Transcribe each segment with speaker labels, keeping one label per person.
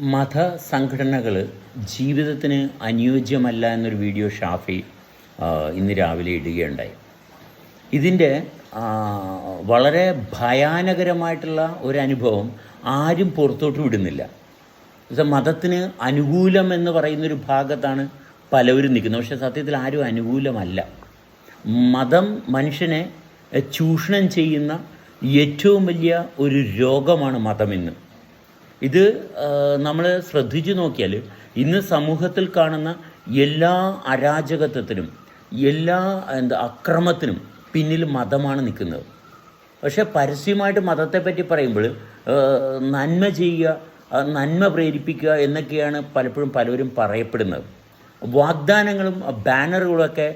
Speaker 1: മത സംഘടനകൾ ജീവിതത്തിന് അനുയോജ്യമല്ല എന്നൊരു വീഡിയോ ഷാഫി ഇന്ന് രാവിലെ ഇടുകയുണ്ടായി. ഇതിന്റെ വളരെ ഭയാനകരമായിട്ടുള്ള ഒരു അനുഭവം ആരും പുറത്തോട്ട് വിടുന്നില്ല. മതത്തിന് അനുകൂലം എന്ന് പറയുന്നൊരു ഭാഗത്താണ് പലവരും നിൽക്കുന്നത്. പക്ഷേ സത്യത്തിൽ ആരും അനുകൂലമല്ല. മതം മനുഷ്യനെ ചൂഷണം ചെയ്യുന്ന ഏറ്റവും വലിയ ഒരു രോഗമാണ് മതമിന്ന് ഇത് നമ്മൾ ശ്രദ്ധിച്ചു നോക്കിയാൽ ഇന്ന് സമൂഹത്തിൽ കാണുന്ന എല്ലാ അരാജകത്വത്തിനും എല്ലാ എന്താ അക്രമത്തിനും പിന്നിൽ മതമാണ് നിൽക്കുന്നത്. പക്ഷേ പരസ്യമായിട്ട് മതത്തെപ്പറ്റി പറയുമ്പോൾ നന്മ ചെയ്യുക നന്മ പ്രേരിപ്പിക്കുക എന്നൊക്കെയാണ് പലപ്പോഴും പലവരും പറയപ്പെടുന്നത്. വാഗ്ദാനങ്ങളും ബാനറുകളൊക്കെ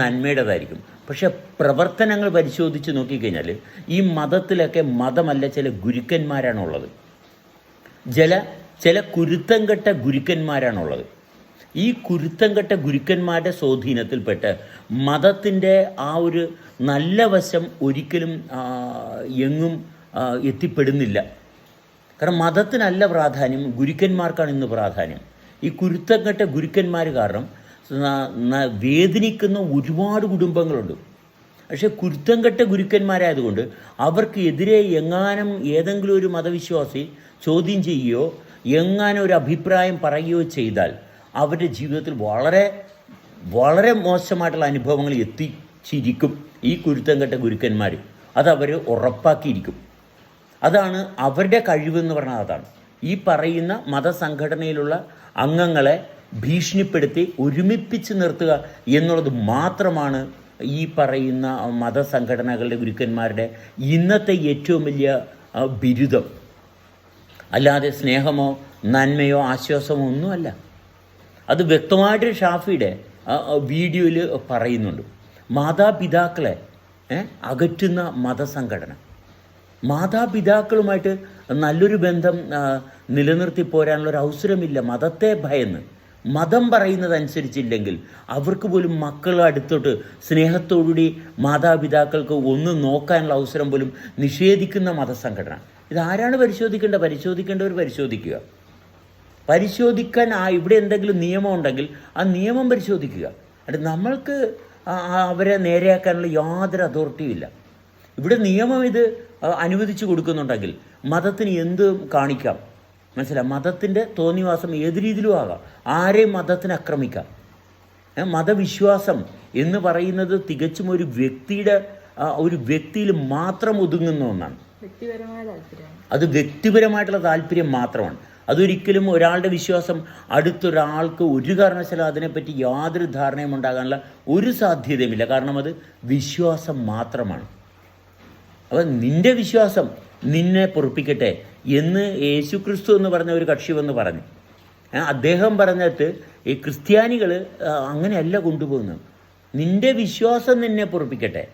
Speaker 1: നന്മയുടേതായിരിക്കും. പക്ഷെ പ്രവർത്തനങ്ങൾ പരിശോധിച്ച് നോക്കിക്കഴിഞ്ഞാൽ ഈ മതത്തിലൊക്കെ മതമല്ല ചില ഗുരുക്കന്മാരാണുള്ളത്. ചില ചില കുരുത്തം കെട്ട ഗുരുക്കന്മാരാണുള്ളത്. ഈ കുരുത്തം കെട്ട ഗുരുക്കന്മാരുടെ സ്വാധീനത്തിൽപ്പെട്ട് മതത്തിന്റെ ആ ഒരു നല്ല വശം ഒരിക്കലും എങ്ങും എത്തിപ്പെടുന്നില്ല. കാരണം മതത്തിനല്ല പ്രാധാന്യം ഗുരുക്കന്മാർക്കാണ് ഇന്ന് പ്രാധാന്യം. ഈ കുരുത്തം കെട്ട ഗുരുക്കന്മാർ കാരണം വേദനിക്കുന്ന ഒരുപാട് കുടുംബങ്ങളുണ്ട്. പക്ഷേ കുരുത്തം കെട്ട ഗുരുക്കന്മാരായതുകൊണ്ട് അവർക്ക് എതിരെ എങ്ങാനും ഏതെങ്കിലും ഒരു മതവിശ്വാസി ചോദ്യം ചെയ്യുകയോ എങ്ങാനും ഒരു അഭിപ്രായം പറയുകയോ ചെയ്താൽ അവരുടെ ജീവിതത്തിൽ വളരെ വളരെ മോശമായിട്ടുള്ള അനുഭവങ്ങൾ എത്തിച്ചിരിക്കും ഈ കുരുത്തം കെട്ട ഗുരുക്കന്മാർ അതവർ ഉറപ്പാക്കിയിരിക്കും. അതാണ് അവരുടെ കഴിവെന്ന് പറഞ്ഞാൽ അതാണ്. ഈ പറയുന്ന മതസംഘടനയിലുള്ള അംഗങ്ങളെ ഭീഷണിപ്പെടുത്തി ഒരുമിപ്പിച്ച് നിർത്തുക എന്നുള്ളത് മാത്രമാണ് ഈ പറയുന്ന മതസംഘടനകളുടെ ഗുരുക്കന്മാരുടെ ഇന്നത്തെ ഏറ്റവും വലിയ ബിരുദം. അല്ലാതെ സ്നേഹമോ നന്മയോ ആശ്വാസമോ ഒന്നുമല്ല. അത് വ്യക്തമായിട്ട് ഷാഫിയുടെ വീഡിയോയിൽ പറയുന്നുണ്ട്. മാതാപിതാക്കളെ അകറ്റുന്ന മതസംഘടന. മാതാപിതാക്കളുമായിട്ട് നല്ലൊരു ബന്ധം നിലനിർത്തി പോരാനുള്ള ഒരു അവസരമില്ല. മതത്തെ ഭയന്ന്. മതം പറയുന്നതനുസരിച്ചില്ലെങ്കിൽ അവർക്ക് പോലും മക്കൾ അടുത്തോട്ട് സ്നേഹത്തോടുകൂടി മാതാപിതാക്കൾക്ക് ഒന്ന് നോക്കാനുള്ള അവസരം പോലും നിഷേധിക്കുന്ന മതസംഘടന. ഇതാരാണ് പരിശോധിക്കേണ്ടത്? പരിശോധിക്കേണ്ടവർ പരിശോധിക്കുക. പരിശോധിക്കാൻ ആ ഇവിടെ എന്തെങ്കിലും നിയമം ഉണ്ടെങ്കിൽ ആ നിയമം പരിശോധിക്കുക. അത് നമ്മൾക്ക് അവരെ നേരെയാക്കാനുള്ള യാതൊരു അതോറിറ്റിയും ഇല്ല. ഇവിടെ നിയമം ഇത് അനുവദിച്ചു കൊടുക്കുന്നുണ്ടെങ്കിൽ മതത്തിന് എന്ത് കാണിക്കാം. മനസ്സിലായി? മതത്തിന്റെ തോന്നിവാസം ഏത് രീതിയിലും ആകാം. ആരെയും മതത്തിന് ആക്രമിക്കാം? മതവിശ്വാസം എന്ന് പറയുന്നത് തികച്ചും ഒരു വ്യക്തിയുടെ ഒരു വ്യക്തിയിൽ മാത്രം ഒതുങ്ങുന്ന ഒന്നാണ്. അത് വ്യക്തിപരമായിട്ടുള്ള താല്പര്യം മാത്രമാണ്. അതൊരിക്കലും ഒരാളുടെ വിശ്വാസം അടുത്തൊരാൾക്ക് ഒരു കാരണവശാലും അതിനെപ്പറ്റി യാതൊരു ധാരണയും ഉണ്ടാകാനുള്ള ഒരു സാധ്യതയുമില്ല. കാരണം അത് വിശ്വാസം മാത്രമാണ്. അപ്പം നിന്റെ വിശ്വാസം നിന്നെ പൊറുപ്പിക്കട്ടെ. എന്ന് യേശു ക്രിസ്തു എന്ന് പറഞ്ഞ ഒരു കക്ഷി വന്ന് പറഞ്ഞു. അദ്ദേഹം പറഞ്ഞിട്ട് ഈ ക്രിസ്ത്യാനികൾ അങ്ങനെയല്ല കൊണ്ടുപോകുന്നത്. നിന്റെ വിശ്വാസം നിന്നെ പൊറപ്പിക്കട്ടെ.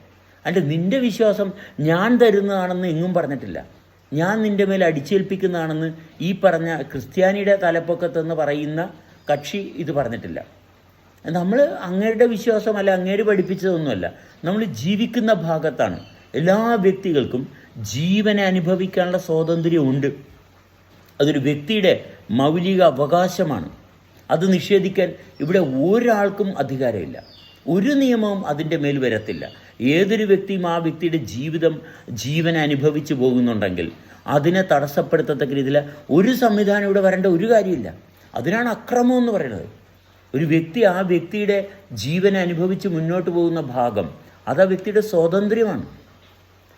Speaker 1: അല്ല നിന്റെ വിശ്വാസം ഞാൻ തരുന്നതാണെന്ന് എങ്ങും പറഞ്ഞിട്ടില്ല. ഞാൻ നിന്റെ മേൽ അടിച്ചേൽപ്പിക്കുന്നതാണെന്ന് ഈ പറഞ്ഞ ക്രിസ്ത്യാനിയുടെ തലപ്പൊക്കത്തെന്ന് പറയുന്ന കക്ഷി ഇത് പറഞ്ഞിട്ടില്ല. നമ്മൾ വിശ്വാസം അല്ല അങ്ങേര് പഠിപ്പിച്ചതൊന്നുമല്ല. നമ്മൾ ജീവിക്കുന്ന ഭാഗത്താണ് എല്ലാ വ്യക്തികൾക്കും ജീവനെ അനുഭവിക്കാനുള്ള സ്വാതന്ത്ര്യമുണ്ട്. അതൊരു വ്യക്തിയുടെ മൗലിക അവകാശമാണ് അത് നിഷേധിക്കാൻ ഇവിടെ ഒരാൾക്കും അധികാരമില്ല. ഒരു നിയമവും അതിന്റെ മേൽ വരത്തില്ല. ഏതൊരു വ്യക്തിയും ആ വ്യക്തിയുടെ ജീവിതം ജീവൻ അനുഭവിച്ചു പോകുന്നുണ്ടെങ്കിൽ അതിനെ തടസ്സപ്പെടുത്തത്തക്ക രീതിയിൽ ഒരു സംവിധാനം ഇവിടെ വരേണ്ട ഒരു കാര്യമില്ല. അതിനാണ് അക്രമം എന്ന് പറയുന്നത്. ഒരു വ്യക്തി ആ വ്യക്തിയുടെ ജീവനെ അനുഭവിച്ച് മുന്നോട്ട് പോകുന്ന ഭാഗം അത് ആ വ്യക്തിയുടെ സ്വാതന്ത്ര്യമാണ്.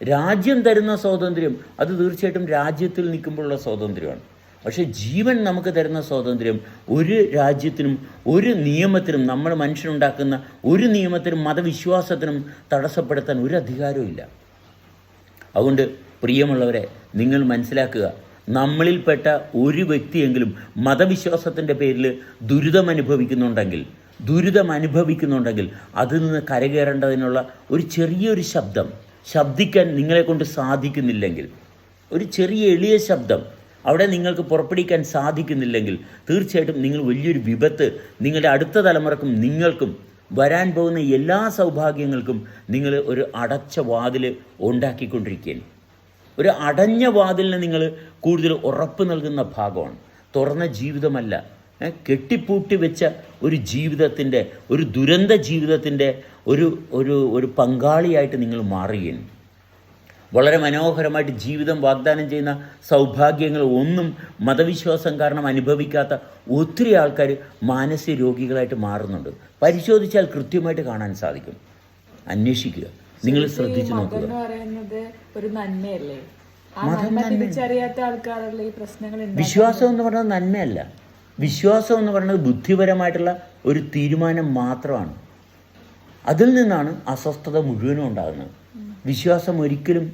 Speaker 1: രാജ്യം തരുന്ന സ്വാതന്ത്ര്യം അത് തീർച്ചയായിട്ടും രാജ്യത്തിൽ നിൽക്കുമ്പോഴുള്ള സ്വാതന്ത്ര്യമാണ്. പക്ഷേ ജീവൻ നമുക്ക് തരുന്ന സ്വാതന്ത്ര്യം ഒരു രാജ്യത്തിനും ഒരു നിയമത്തിനും നമ്മൾ മനുഷ്യനുണ്ടാക്കുന്ന ഒരു നിയമത്തിനും മതവിശ്വാസത്തിനും തടസ്സപ്പെടുത്താൻ ഒരു അധികാരവും ഇല്ല. അതുകൊണ്ട് പ്രിയമുള്ളവരെ നിങ്ങൾ മനസ്സിലാക്കുക നമ്മളിൽപ്പെട്ട ഒരു വ്യക്തിയെങ്കിലും മതവിശ്വാസത്തിന്റെ പേരിൽ ദുരിതം അനുഭവിക്കുന്നുണ്ടെങ്കിൽ ദുരിതം അനുഭവിക്കുന്നുണ്ടെങ്കിൽ അതിൽ നിന്ന് കരകയറേണ്ടതിനുള്ള ഒരു ചെറിയൊരു ശബ്ദം ശബ്ദിക്കാൻ നിങ്ങളെ കൊണ്ട് സാധിക്കുന്നില്ലെങ്കിൽ ഒരു ചെറിയ എളിയ ശബ്ദം അവിടെ നിങ്ങൾക്ക് പുറപ്പെടുവിക്കാൻ സാധിക്കുന്നില്ലെങ്കിൽ തീർച്ചയായിട്ടും നിങ്ങൾ വലിയൊരു വിപത്ത് നിങ്ങളുടെ അടുത്ത തലമുറക്കും നിങ്ങൾക്കും വരാൻ പോകുന്ന എല്ലാ സൗഭാഗ്യങ്ങൾക്കും നിങ്ങൾ ഒരു അടച്ച വാതിൽ ഉണ്ടാക്കിക്കൊണ്ടിരിക്കുകയാണ്. ഒരു അടഞ്ഞ വാതിലിന് നിങ്ങൾ കൂടുതൽ ഉറപ്പ് നൽകുന്ന ഭാഗമാണ്. തുറന്ന ജീവിതമല്ല. കെട്ടിപ്പൂട്ടി വെച്ച ഒരു ജീവിതത്തിന്റെ ഒരു ദുരന്ത ജീവിതത്തിന്റെ ഒരു ഒരു ഒരു പങ്കാളിയായിട്ട് നിങ്ങൾ മാറുകയാണ് വളരെ മനോഹരമായിട്ട് ജീവിതം വാഗ്ദാനം ചെയ്യുന്ന സൗഭാഗ്യങ്ങൾ ഒന്നും മതവിശ്വാസം കാരണം അനുഭവിക്കാത്ത ഒത്തിരി ആൾക്കാർ മാനസിക രോഗികളായിട്ട് മാറുന്നുണ്ട്. പരിശോധിച്ചാൽ കൃത്യമായിട്ട് കാണാൻ സാധിക്കും. അന്വേഷിക്കുക. നിങ്ങൾ ശ്രദ്ധിച്ചു നോക്കുക.
Speaker 2: ഒരു നന്മയല്ലേ? തിരിച്ചറിയാത്ത ആൾക്കാരല്ലേ ഈ പ്രശ്നങ്ങൾ
Speaker 1: വിശ്വാസം എന്ന് പറഞ്ഞാൽ നന്മയല്ല. വിശ്വാസം എന്ന് പറയുന്നത് ബുദ്ധിപരമായിട്ടുള്ള ഒരു തീരുമാനം മാത്രമാണ്. അതിൽ നിന്നാണ് അസ്വസ്ഥത മുഴുവനും ഉണ്ടാകുന്നത്. വിശ്വാസം ഒരിക്കലും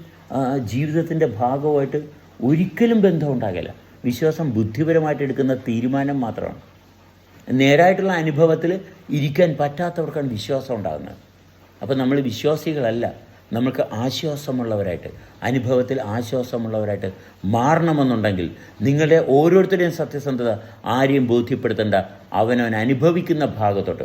Speaker 1: ജീവിതത്തിന്റെ ഭാഗമായിട്ട് ഒരിക്കലും ബന്ധം ഉണ്ടാകില്ല വിശ്വാസം ബുദ്ധിപരമായിട്ട് എടുക്കുന്ന തീരുമാനം മാത്രമാണ്. നേരായിട്ടുള്ള അനുഭവത്തിൽ ഇരിക്കാൻ പറ്റാത്തവർക്കാണ് വിശ്വാസം ഉണ്ടാകുന്നത്. അപ്പോൾ നമ്മൾ വിശ്വാസികളല്ല. നമുക്ക് ആശ്വാസമുള്ളവരായിട്ട് അനുഭവത്തിൽ ആശ്വാസമുള്ളവരായിട്ട് മാറണമെന്നുണ്ടെങ്കിൽ നിങ്ങളുടെ ഓരോരുത്തരുടെയും സത്യസന്ധത ആരെയും ബോധ്യപ്പെടുത്തേണ്ട അവനവൻ അനുഭവിക്കുന്ന ഭാഗത്തോട്ട്.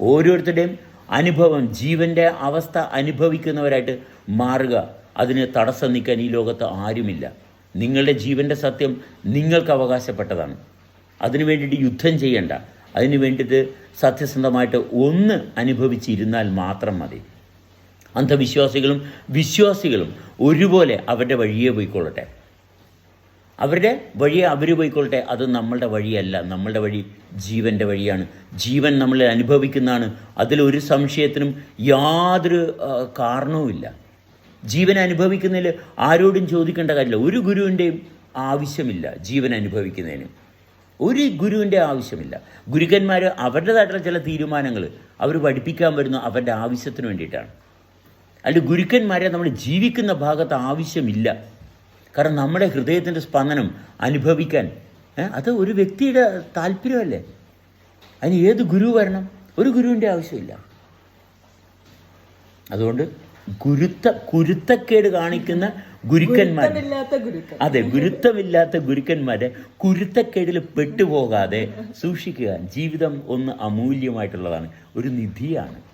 Speaker 1: ഓരോരുത്തരുടെയും അനുഭവം ജീവന്റെ അവസ്ഥ അനുഭവിക്കുന്നവരായിട്ട് മാറുക. അതിന് തടസ്സം നിൽക്കാൻ ഈ ലോകത്ത് ആരുമില്ല. നിങ്ങളുടെ ജീവന്റെ സത്യം നിങ്ങൾക്ക് അവകാശപ്പെട്ടതാണ്. അതിനു വേണ്ടിയിട്ട് യുദ്ധം ചെയ്യണ്ട. അതിനു വേണ്ടിയിട്ട് സത്യസന്ധമായിട്ട് ഒന്ന് അനുഭവിച്ചിരുന്നാൽ മാത്രം മതി. അന്ധവിശ്വാസികളും വിശ്വാസികളും ഒരുപോലെ അവരുടെ വഴിയെ പോയിക്കൊള്ളട്ടെ. അവരുടെ വഴിയെ അവർ പോയിക്കൊള്ളട്ടെ. അത് നമ്മളുടെ വഴിയല്ല. നമ്മളുടെ വഴി ജീവന്റെ വഴിയാണ്. ജീവൻ നമ്മൾ അനുഭവിക്കുന്നതാണ്. അതിലൊരു സംശയത്തിനും യാതൊരു കാരണവുമില്ല. ജീവൻ അനുഭവിക്കുന്നതിൽ ആരോടും ചോദിക്കേണ്ട കാര്യമില്ല. ഒരു ഗുരുവിന്റെയും ആവശ്യമില്ല ജീവൻ അനുഭവിക്കുന്നതിന്. ഒരു ഗുരുവിന്റെ ആവശ്യമില്ല. ഗുരുക്കന്മാർ അവരുടേതായിട്ടുള്ള ചില തീരുമാനങ്ങൾ അവർ പഠിപ്പിക്കാൻ വരുന്ന അവരുടെ ആവശ്യത്തിന് വേണ്ടിയിട്ടാണ്. അല്ല ഗുരുക്കന്മാരെ നമ്മൾ ജീവിക്കുന്ന ഭാഗത്ത് ആവശ്യമില്ല. കാരണം നമ്മുടെ ഹൃദയത്തിന്റെ സ്പന്ദനം അനുഭവിക്കാൻ അത് ഒരു വ്യക്തിയുടെ താല്പര്യമല്ലേ? അതിന് ഏത് ഗുരു വരണം? ഒരു ഗുരുവിന്റെ ആവശ്യമില്ല. അതുകൊണ്ട് ഗുരുത്ത കുരുത്തക്കേട് കാണിക്കുന്ന ഗുരുക്കന്മാർ. അതെ ഗുരുത്തമില്ലാത്ത ഗുരുക്കന്മാരെ കുരുത്തക്കേടിൽ പെട്ടുപോകാതെ സൂക്ഷിക്കുക. ജീവിതം ഒന്ന് അമൂല്യമായിട്ടുള്ളതാണ്. ഒരു നിധിയാണ്.